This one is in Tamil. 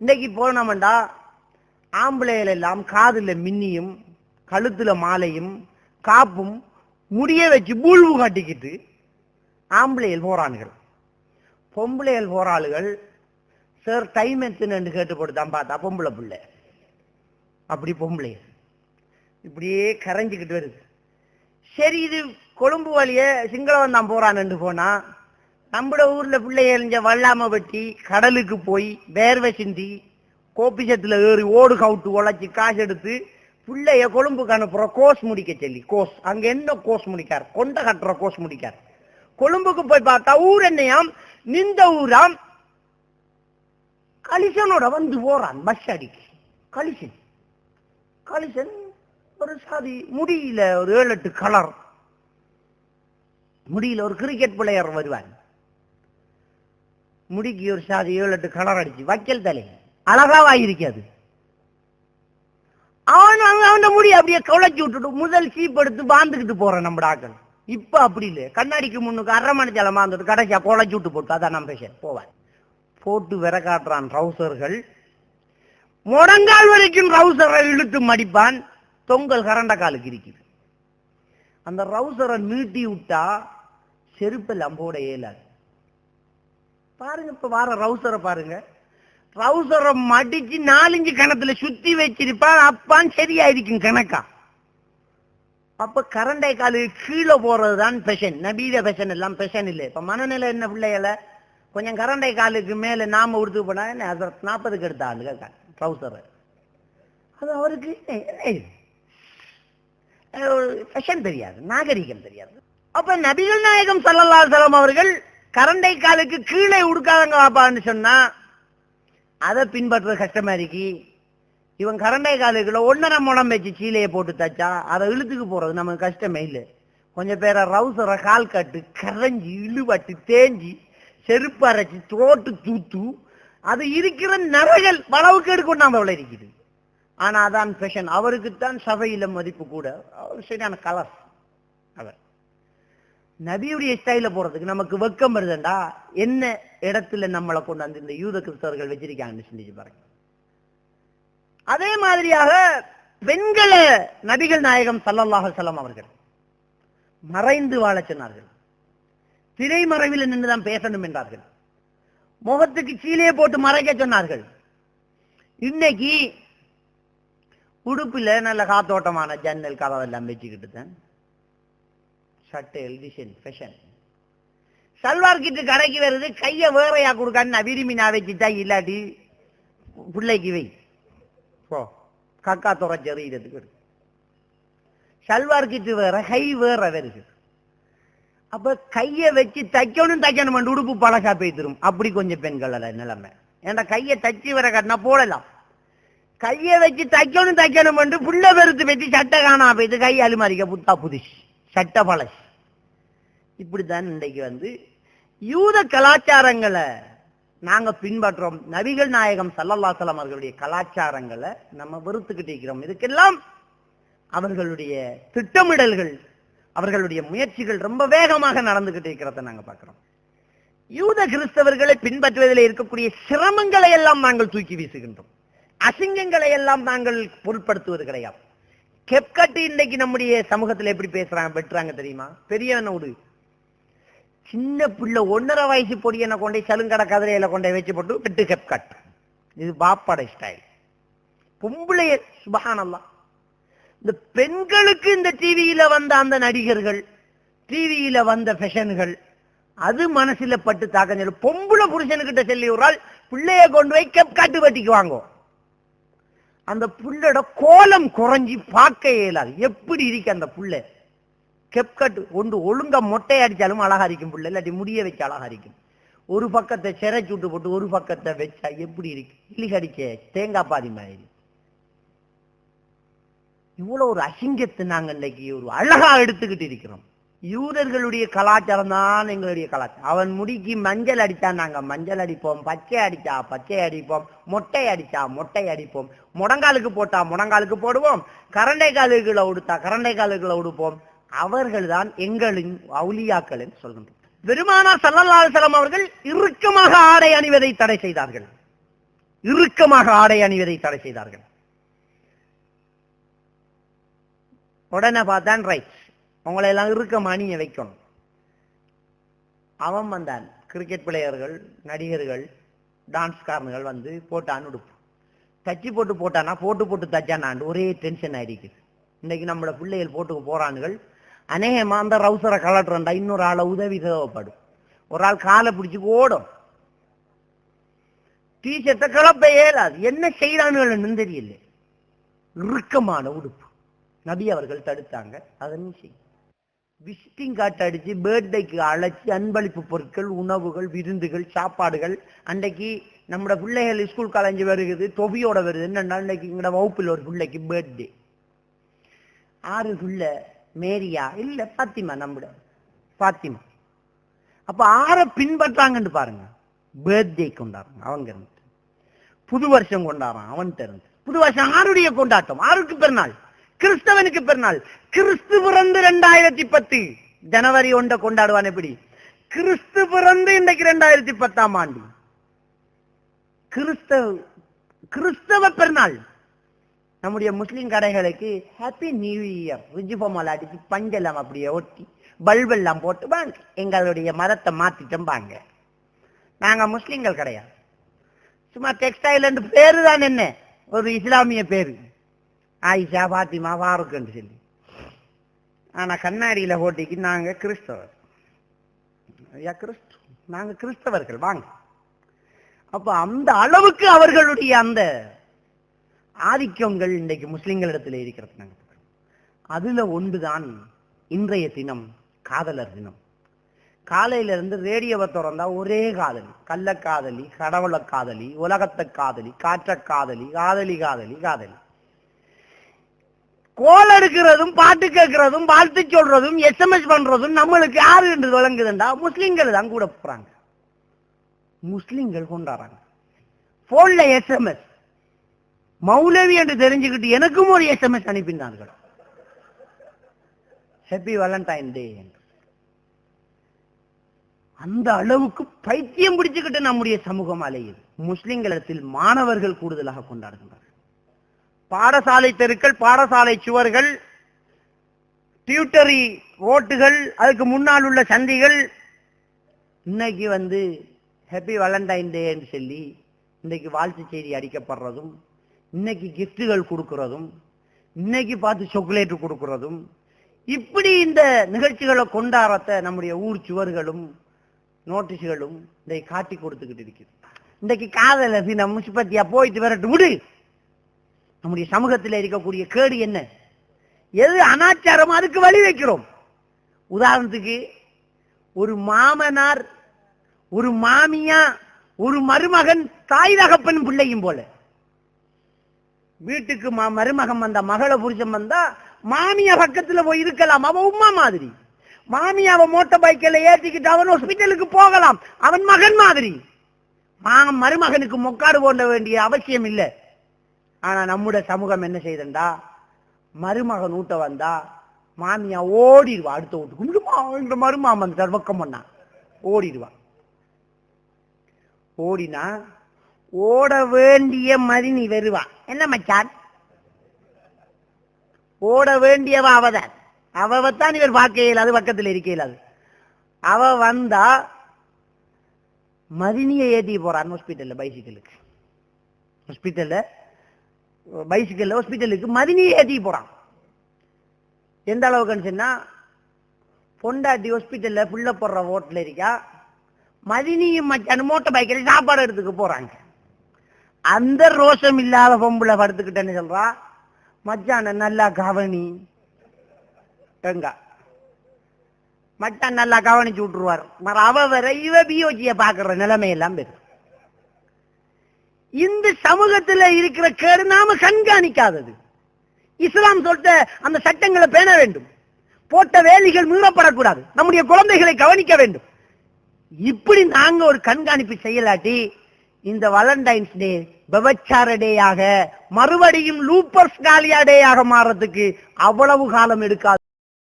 இன்னைக்கு போனோம்டா ஆம்பளைகள் எல்லாம் காதுல மின்னியும் கழுத்துல மாலையும் காப்பும் முடிய வச்சு பூழ்வு காட்டிக்கிட்டு ஆம்பளைகள் போறானுகள். பொம்பளைகள் போறாளுகள் சார் டைம் எத்தனைன்னு கேட்டு போட்டுதான் பார்த்தா பொம்பளை பிள்ளை. அப்படி பொம்பளை இப்படியே கரைஞ்சுக்கிட்டு வருது. சரி இது கொழும்பு வழிய சிங்களவன் தான் போறான்னு போனா நம்மட ஊர்ல பிள்ளை எரிஞ்ச வல்லாம வெட்டி கடலுக்கு போய் வேர்வை சிந்தி கோபிசத்துல ஏறி ஓடு கவுட்டு உழைச்சி காசு எடுத்து பிள்ளைய கொழும்புக்கு அனுப்புற கோர்ஸ் முடிக்க சொல்லி. கோர்ஸ் அங்க என்ன கோர்ஸ் முடிக்கார்? கொண்ட கட்டுற கோர்ஸ் முடிக்கார். கொழும்புக்கு போய் பார்த்தா ஊர் என்னையாம்? நின்ற ஊராம். கலிசனோட வந்து போறான் பஸ் அடிக்கு. கலிசன். கலிசன் ஒரு சாதி முடியில ஒரு ஏழு எட்டு கலர் முடியில ஒரு கிரிக்கெட் பிளேயர் வருவான் முடிக்கு ஒரு சாதி ஏழு எட்டு கலர் அடிச்சு வைக்கல் தலை. அழகாவா இருக்காது அவன் அங்க அவன் முடி அப்படியே குழைச்சி விட்டுட்டு முதல் சீப் எடுத்து பாந்துக்கிட்டு போறான் நம்ம ஆக்கள் இப்ப அப்படி இல்லை. கண்ணாடிக்கு முன்னுக்கு அரை மணி ஜலம் மாந்துட்டு கடைசியா குழச்சி விட்டு போட்டு அதான் நம்ம பேச போவான் போட்டு விர காட்டுறான் ரவுசர்கள். முடங்கால் வரைக்கும் ரவுசரை இழுத்து மடிப்பான். தொங்கல் கரண்ட காலுக்கு இருக்குது. அந்த ரவுசரை நீட்டி விட்டா செருப்பெல்லாம் போட இயலாது. பாருங்க இப்ப வார ரவுசரை பாருங்க. ரவுசரை மடிச்சு நாலஞ்சு கணத்துல சுத்தி வச்சிருப்பான் அப்பான் சரியாயிருக்கும் கணக்கா. அப்ப கரண்டை காலு கீழே போறதுதான் பெஷன் நபீத பெஷன் எல்லாம் பெஷன் இல்லை. இப்ப மனநிலை என்ன பிள்ளைகள? கொஞ்சம் கரண்டை காலுக்கு மேல நாம உடுத்து போனா என்ன நாற்பதுக்கு எடுத்த ஆளுங்க ட்ரௌசர் அது அவருக்கு ஃபேஷன் தெரியாது நாகரிகம் தெரியாது. அப்ப நபிகள் நாயகம் சல்லல்லா சலம் அவர்கள் கரண்டை காலுக்கு கீழே உடுக்காதங்க வாப்பான்னு சொன்னா அதை பின்பற்றுறது கஷ்டமா இருக்கு. இவன் கரண்டை காலுக்குள்ள ஒன்னரை முடம் வச்சு சீலையை போட்டு தச்சா அதை இழுத்துக்கு போறது நமக்கு கஷ்டமே இல்லை. கொஞ்சம் பேரை ரவுசரை கால் கட்டு கரைஞ்சி இழுபட்டு தேஞ்சி செருப்பு அரைச்சி தோட்டு தூத்து அது இருக்கிற நரகள் வளவுக்கு எடுக்கொண்டாம அவ்வளவு இருக்குது. ஆனா அதான் ஃபேஷன் அவருக்குத்தான் சபையில மதிப்பு கூட. அவர் சரியான கலர் நபியுடைய ஸ்டைல போறதுக்கு நமக்கு வெக்கம் வருதுண்டா? என்ன இடத்துல நம்மளை கொண்டு வந்து இந்த யூத கிறிஸ்தவர்கள் வச்சிருக்காங்கன்னு சிந்திச்சு பாருங்க. அதே மாதிரியாக பெண்களை நபிகள் நாயகம் சல்லல்லாஹு செல்லம் அவர்கள் மறைந்து வாழ சொன்னார்கள். திரைமறைவில் நின்றுதான் பேசணும் என்றார்கள். முகத்துக்கு கீழே போட்டு மறைக்க சொன்னார்கள். இன்னைக்கு உடுப்புல நல்ல காத்தோட்டமான ஜன்னல் கதவெல்லாம் வச்சுக்கிட்டு தான் சட்டை டிசைன் ஃபேஷன் சல்வார் கிட்டு கடைக்கு வருது கையை வேறையா கொடுக்கான்னு நான் விரும்பி நான் வச்சுட்டா இல்லாட்டி பிள்ளைக்கு வை. போ. கக்கா துறைச்சி எறிகிறதுக்கு சல்வார் கிட்டு வேற கை வேற வருது. அப்ப கையை வச்சு தைக்கணும் தைக்கணும் உடுப்பு பழசா போய்த்திரும் அப்படி கொஞ்சம் பெண்கள் நிலைமை. ஏன்டா கையை தச்சு வர கட்டினா போடலாம். கையை வச்சு தைக்கணும் தைக்கணும் புள்ள பெருத்து வச்சு சட்டை காணா போயிட்டு கை அலுமாரிக்க புத்தா புதுசு. சட்டபலை இப்படித்தான் இன்றைக்கு வந்து யூத கலாச்சாரங்களை நாங்க பின்பற்றோம். நபிகள் நாயகம் சல்லல்லாசலம் அவர்களுடைய கலாச்சாரங்களை நம்ம வெறுத்துக்கிட்டு இருக்கிறோம். இதுக்கெல்லாம் அவர்களுடைய திட்டமிடல்கள் அவர்களுடைய முயற்சிகள் ரொம்ப வேகமாக நடந்துகிட்டு இருக்கிறத நாங்க பாக்குறோம் யூத கிறிஸ்தவர்களை பின்பற்றுவதில் இருக்கக்கூடிய சிரமங்களை எல்லாம் நாங்கள் தூக்கி வீசுகின்றோம். அசிங்கங்களை எல்லாம் நாங்கள் பொருட்படுத்துவது கிடையாது. கெப்கட்டு இன்னைக்கு நம்முடைய சமூகத்துல எப்படி பேசுறாங்க வெட்டுறாங்க தெரியுமா? பெரியவன விடு. சின்ன பிள்ளை ஒன்னரை வயசு பொடியனை கொண்டே சலுங்கடை கதிரையில கொண்டே வச்சு போட்டு வெட்டு கெப்கட். இது பாப்பாடை ஸ்டைல் பொம்பளைய சுபஹானல்லாம் இந்த பெண்களுக்கு இந்த டிவியில வந்த அந்த நடிகர்கள் டிவியில வந்த ஃபெஷன்கள் அது மனசுல பட்டு தாக்கஞ்சல் பொம்பளை புருஷனுக்கிட்ட சொல்லி விடுறாள் பிள்ளைய கொண்டு போய் கெப்காட்டு வெட்டிக்கு வாங்குவோம் அந்த புள்ளோட கோலம் குறைஞ்சி பார்க்க இயலாது. எப்படி இருக்கு அந்த புள்ள? கெப்கட் ஒன்று ஒழுங்கா மொட்டை அடிச்சாலும் அழகா இருக்கும் புள்ள இல்லாட்டி முடிய வச்சு அழகா இருக்கும். ஒரு பக்கத்தை சிறை சுட்டு போட்டு ஒரு பக்கத்தை வச்சா எப்படி இருக்கு? இலிகடிக்க தேங்காய் பாதி மாதிரி. இவ்வளவு ஒரு அசிங்கத்தை நாங்கள் இன்னைக்கு ஒரு அழகா எடுத்துக்கிட்டு இருக்கிறோம். யூதர்களுடைய கலாச்சாரம் தான் எங்களுடைய கலாச்சாரம். அவன் முடிக்கு மஞ்சள் அடித்தா நாங்க மஞ்சள் அடிப்போம் பச்சை அடித்தா பச்சை அடிப்போம் மொட்டை அடித்தா மொட்டை அடிப்போம் முடங்காலுக்கு போட்டா முடங்காலுக்கு போடுவோம் கரண்டை காலுகளை உடுத்தா கரண்டை காலுகளை உடுப்போம். அவர்கள் தான் எங்களின் அவுலியாக்கள் என்று சொல்கின்றோம் பெருமானார் சல்லல்லாஹு அவர்கள் இறுக்கமாக ஆடை அணிவதை தடை செய்தார்கள். இறுக்கமாக ஆடை அணிவதை தடை செய்தார்கள். உடனே பார்த்தான் ரைட் உங்களை எல்லாம் இறுக்கம் வைக்கணும். அவன் வந்தான். கிரிக்கெட் பிளேயர்கள் நடிகர்கள் டான்ஸ்காரர்கள் வந்து போட்டான் உடுப்பு தச்சு போட்டு போட்டானா போட்டு போட்டு தச்சானாண்டு ஒரே டென்ஷன் ஆயிடுக்குது. இன்னைக்கு நம்மள பிள்ளைகள் போட்டு போறானுகள். அநேகமா அந்த ரவுசரை கலட்டுறண்டா இன்னொரு ஆளை உதவி தேவைப்படும். ஒரு ஆள் காலை பிடிச்சு ஓடும். டீஷர்ட்டை கிளப்ப ஏறாது. என்ன செய்யறானுன்னு தெரியல. இறுக்கமான உடுப்பு. நபி அவர்கள் தடுத்தாங்க. அதனும் செய்யும் விசிட்டிங் கார்டு அடிச்சு பேர்தேக்கு அழைச்சி அன்பளிப்பு பொருட்கள் உணவுகள் விருந்துகள் சாப்பாடுகள். அன்றைக்கு நம்மட பிள்ளைகள் ஸ்கூல் காலேஜ் வருகுது தொபியோட வருது. என்னன்னா இன்னைக்கு எங்கட வகுப்பில் ஒரு பிள்ளைக்கு பர்த்டே ஆறு பிள்ளை மேரியா இல்ல பாத்திமா நம்மட பாத்திமா. அப்போ ஆரை பின்பற்றாங்கன்னு பாருங்க. பர்த்டே கொண்டாடுறாங்க அவங்க இருந்து. புது வருஷம் கொண்டாடுறான் அவன் இருந்து. புது வருஷம் ஆருடைய கொண்டாட்டம் ஆருக்கு பெருநாள் கிறிஸ்தவனுக்கு பிறநாள். கிறிஸ்து பிறந்து ரெண்டாயிரத்தி பத்து. ஜனவரி ஒன்றை கொண்டாடுவான் எப்படி? கிறிஸ்து பிறந்து இன்றைக்கு ரெண்டாயிரத்தி பத்தாம் ஆண்டு. கிறிஸ்தவ கிறிஸ்தவ பெருநாள் நம்முடைய முஸ்லிம் கடைகளுக்கு ஹாப்பி நியூ இயர் ரிஜிபமால் அடிச்சு பஞ்செல்லாம் அப்படியே ஒட்டி பல்பெல்லாம் போட்டு வாங்க. எங்களுடைய மதத்தை மாத்திட்டோம் வாங்க. நாங்க முஸ்லிம்கள் கிடையாது சும்மா டெக்ஸ்டைல் பேரு தான் என்ன? ஒரு இஸ்லாமிய பேரு. ஆயிஷா பாத்திமா ஃபாருக்குன்னு சொல்லி. ஆனா கண்ணாடியில போட்டிக்கு நாங்க கிறிஸ்தவர். ஐயா கிறிஸ்து நாங்க கிறிஸ்தவர்கள் வாங்க. அப்ப அந்த அளவுக்கு அவர்களுடைய அந்த ஆதிக்கங்கள் இன்றைக்கு முஸ்லிம்களிடத்தில் இருக்கிறது நாங்க. பார்க்கிறோம். அதுல ஒன்றுதான் இன்றைய தினம் காதலர் தினம். காலையில இருந்து ரேடியோவை திறந்தா ஒரே காதலி. கள்ள காதலி கடவுள காதலி உலகத்தை காதலி காற்ற காதலி காதலி காதலி காதலி. கோல் எடுக்கிறதும் பாட்டு கேட்கறதும் வாழ்த்து சொல்றதும் எஸ்எம்எஸ் பண்றதும் நம்மளுக்கு யாரு என்று விளங்குதுண்டா? முஸ்லீம்கள் தான் கூட போறாங்க. முஸ்லிம்கள் கொண்டாடுறாங்க. போன்ல எஸ்எம்எஸ் மௌலவி என்று தெரிஞ்சுக்கிட்டு எனக்கும் ஒரு எஸ்எம்எஸ் அனுப்பினார்கள். ஹாப்பி வேலண்டைன் டே என்று. அந்த அளவுக்கு பைத்தியம் பிடிச்சுக்கிட்டு நம்முடைய சமூகம் அலையுது. முஸ்லிம்களிடத்தில் மாணவர்கள் கூடுதலாக கொண்டாடுகின்றனர். பாடசாலை தெருக்கள் பாடசாலை சுவர்கள் டியூட்டரி ஓட்டுகள் அதுக்கு முன்னால் உள்ள சந்திகள். இன்னைக்கு வந்து ஹாப்பி வேலண்டைன் டே என்று சொல்லி இன்னைக்கு வாழ்த்து செய்தி அடிக்கப்படுறதும் இன்னைக்கு கிஃப்ட்டுகள் கொடுக்கறதும் இன்னைக்கு பார்த்து சாக்லேட் கொடுக்கறதும் இப்படி இந்த நிகழ்ச்சிகளை கொண்டாடத்த நம்முடைய ஊர் சுவர்களும் நோட்டீஸ்களும் இதை காட்டி கொடுத்துக்கிட்டு இருக்குது இன்றைக்கு காதல தினம் முனிசிபத்தியா போயிட்டு வரட்டு விடு. நம்முடைய சமூகத்தில் இருக்கக்கூடிய கேடு என்ன? எது அனாச்சாரம் அதுக்கு வழி வைக்கிறோம். உதாரணத்துக்கு ஒரு மாமனார் ஒரு மாமியா ஒரு மருமகன் தாய் தகப்பன் பிள்ளையும் போல. வீட்டுக்கு மா- மருமகன் வந்தா மகளை புருஷன் வந்தா மாமியா பக்கத்துல போய் இருக்கலாம். அவ உமா மாதிரி. மாமியாவை மோட்டர் பைக்கில் ஏத்திக்கிட்டு அவன் ஹாஸ்பிட்டலுக்கு போகலாம். அவன் மகன் மாதிரி. மா- மருமகனுக்கு மொக்காடு போட வேண்டிய அவசியம் இல்லை. ஆனா நம்முடைய சமூகம் என்ன செய்தண்டா? மருமகன் ஊட்ட வந்தா மாமியா ஓடிடுவா அடுத்த வீட்டுக்கு. இந்த மருமாமன் சர்வக்கம் பண்ணா. ஓடிடுவா. ஓடினா ஓட வேண்டிய மதினி வருவா. என்ன மச்சான்? ஓட வேண்டியவ அவதான் அவத்தான் இவர் பார்க்க இயலாது பக்கத்தில் இருக்க இயலாது அவ வந்தா மதினியை ஏத்தி போறான் ஹாஸ்பிட்டல்ல பைசிக்கலுக்கு ஹாஸ்பிட்டல்ல பைசிக்கல்ல ஹாஸ்பிட்டலுக்கு மதினியை ஏற்றி போறான். எந்த அளவுக்குன்னு சொன்னா பொண்டாட்டி ஹாஸ்பிட்டல்ல புள்ள போடுற ஓட்டில் இருக்கா மதினியும் மச்சான் மோட்டார் பைக்கில் சாப்பாடு எடுத்துக்க போறாங்க. அந்த ரோஷம் இல்லாத பொம்பளை படுத்துக்கிட்டேன்னு சொல்றா மச்சான நல்லா கவனி எங்க மச்சான் நல்லா கவனிச்சு விட்டுருவார். மற அவ வர இவ பிஓஜியை பார்க்குற நிலைமையெல்லாம் எல்லாம் இந்த சமூகத்துல இருக்கிற கேடு நாம கண்காணிக்காதது. இஸ்லாம் சொல்ற அந்த சட்டங்களை பேண வேண்டும். போட்ட வேலிகள் மீறப்படக்கூடாது நம்முடைய குழந்தைகளை கவனிக்க வேண்டும். இப்படி நாங்க ஒரு கண்காணிப்பு செய்யலாட்டி இந்த வலண்டைன்ஸ் டே விபச்சார டேயாக மறுபடியும் லூப்பர்ஸ் காலியா டேயாக மாறதுக்கு அவ்வளவு காலம் எடுக்காது.